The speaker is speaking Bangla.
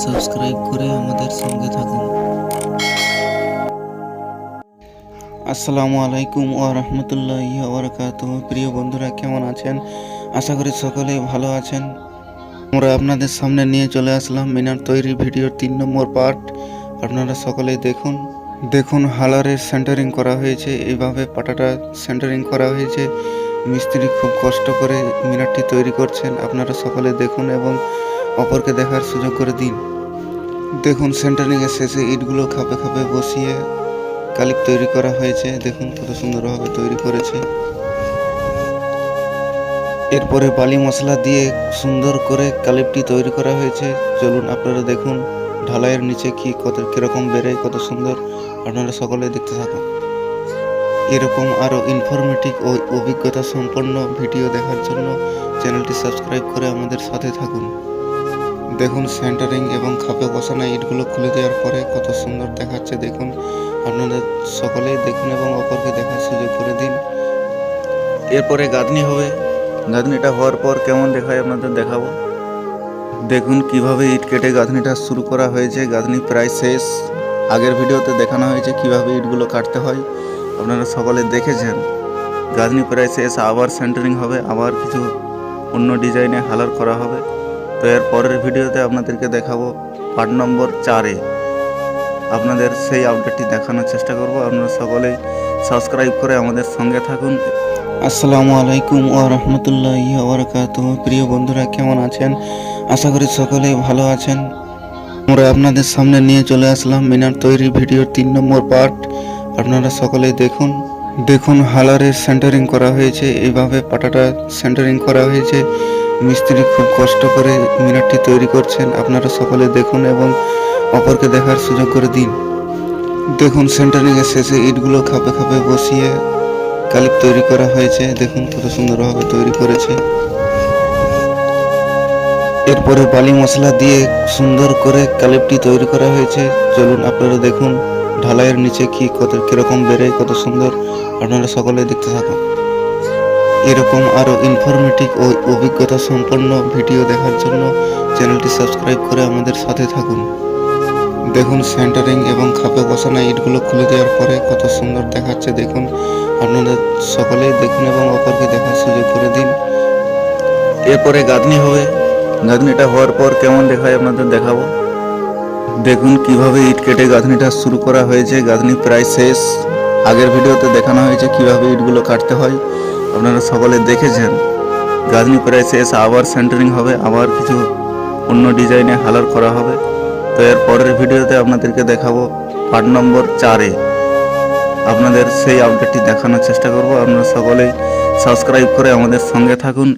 সাবস্ক্রাইব করে আমাদের সঙ্গে থাকুন। আসসালামু আলাইকুম ও রহমতুল্লাহি ওবরাকাত প্রিয় বন্ধুরা, কেমন আছেন? আশা করি সকলেই ভালো আছেন। আমরা আপনাদের সামনে নিয়ে চলে আসলাম মিনার তৈরি ভিডিওর তিন নম্বর পার্ট। আপনারা সকলেই দেখুন। দেখুন, হালারের সেন্টারিং করা হয়েছে। এইভাবে পাটাটা সেন্টারিং করা হয়েছে। মিস্ত্রি খুব কষ্ট করে মিনারটি তৈরি করছেন। আপনারা সকলে দেখুন এবং অপরকে দেখার সুযোগ করে দিন। দেখুন সেন্টারিংয়ের শেষে ইটগুলো খাপে খাপে বসিয়ে কালিপ তৈরি করা হয়েছে। দেখুন, কত সুন্দরভাবে তৈরি করেছে। এরপরে বালি মশলা দিয়ে সুন্দর করে কালিপটি তৈরি করা হয়েছে। চলুন আপনারা দেখুন, ঢালাইয়ের নিচে কি কত, কীরকম বেড়ে, কত সুন্দর আপনারা সকলে দেখতে থাকুন। এরকম আরও ইনফরমেটিভ ও অভিজ্ঞতা সম্পন্ন ভিডিও দেখার জন্য চ্যানেলটি সাবস্ক্রাইব করে আমাদের সাথে থাকুন। দেখুন সেন্টারিং এবং খাপে বসানো ইটগুলো খুলে দেওয়ার পরে কত সুন্দর দেখাচ্ছে, দেখুন। আপনারা সকলেই দেখুন এবং অপরকে দেখার সুযোগ করে দিন। এরপরে গাঁথনি হবে। গাঁথনিটা হওয়ার পর কেমন দেখায় আপনাদের দেখাবো। দেখুন কীভাবে ইট কেটে গাঁথনিটা শুরু করা হয়েছে। গাঁথনি প্রায় শেষ। আগের ভিডিওতে দেখানো হয়েছে কীভাবে ইটগুলো কাটতে হয়। আপনারা সকলে দেখেছেন। গাঁথনি প্রায় শেষ, আবার সেন্টারিং হবে, আবার কিছু অন্য ডিজাইনে হালার করা হবে। তো এর পরের ভিডিওতে আপনাদেরকে দেখাবো পার্ট নম্বর চারে। আপনাদের সেই আপডেটটি দেখানোর চেষ্টা করব। আপনারা সকলেই সাবস্ক্রাইব করে আমাদের সঙ্গে থাকুন। আসসালামু আলাইকুম ও রহমতুল্লাহি ওবরাকাত প্রিয় বন্ধুরা, কেমন আছেন? আশা করি সকলেই ভালো আছেন। আমরা আপনাদের সামনে নিয়ে চলে আসলাম মিনার তৈরি ভিডিওর তিন নম্বর পার্ট আপনারা সকলেই দেখুন। দেখুন হালারের সেন্টারিং করা হয়েছে। এইভাবে পাটাটা সেন্টারিং করা হয়েছে। মিস্ত্রি খুব কষ্ট করে মিনারটি তৈরি করছেন। আপনারা সকলে দেখুন এবং অপরকে দেখার সুযোগ করে দিন। দেখুন সেন্টারিংয়ের শেষে ইটগুলো খাপে খাপে বসিয়ে কালিপ তৈরি করা হয়েছে। দেখুন কত সুন্দরভাবে তৈরি করেছে। এরপরে বালি মশলা দিয়ে সুন্দর করে কালিপটি তৈরি করা হয়েছে। চলুন আপনারা দেখুন ঢালাইয়ের নিচে কি কত কীরকম বেড়ে, কত সুন্দর। আপনারা সকলে দেখতে থাকুন। এরকম আরও ইনফরমেটিভ ও অভিজ্ঞতা সম্পন্ন ভিডিও দেখার জন্য চ্যানেলটি সাবস্ক্রাইব করে আমাদের সাথে থাকুন। দেখুন সেন্টারিং এবং খাপে বসানো ইটগুলো খুলে দেওয়ার পরে কত সুন্দর দেখাচ্ছে দেখুন। আপনারা সকলেই দেখুন এবং অপরকে দেখার সুযোগ করে দিন। এরপরে গাঁথনি হবে। গাঁথনিটা হওয়ার পর কেমন দেখায় আপনাদের দেখাবো। দেখুন কীভাবে ইট কেটে গাঁথনিটা শুরু করা হয়েছে। গাঁথনি প্রায় শেষ। আগের ভিডিওতে দেখানো হয়েছে কীভাবে ইটগুলো কাটতে হয়। আপনারা সকলে দেখেছেন। গাজনি প্রায় শেষ আবার সেন্টারিং হবে, আবার কিছু অন্য ডিজাইনে হালার করা হবে। তো এর পরের ভিডিওতে আপনাদেরকে দেখাবো পার্ট নম্বর চারে আপনাদের সেই আপডেটটি দেখানোর চেষ্টা করব। আপনারা সকলেই সাবস্ক্রাইব করে আমাদের সঙ্গে থাকুন।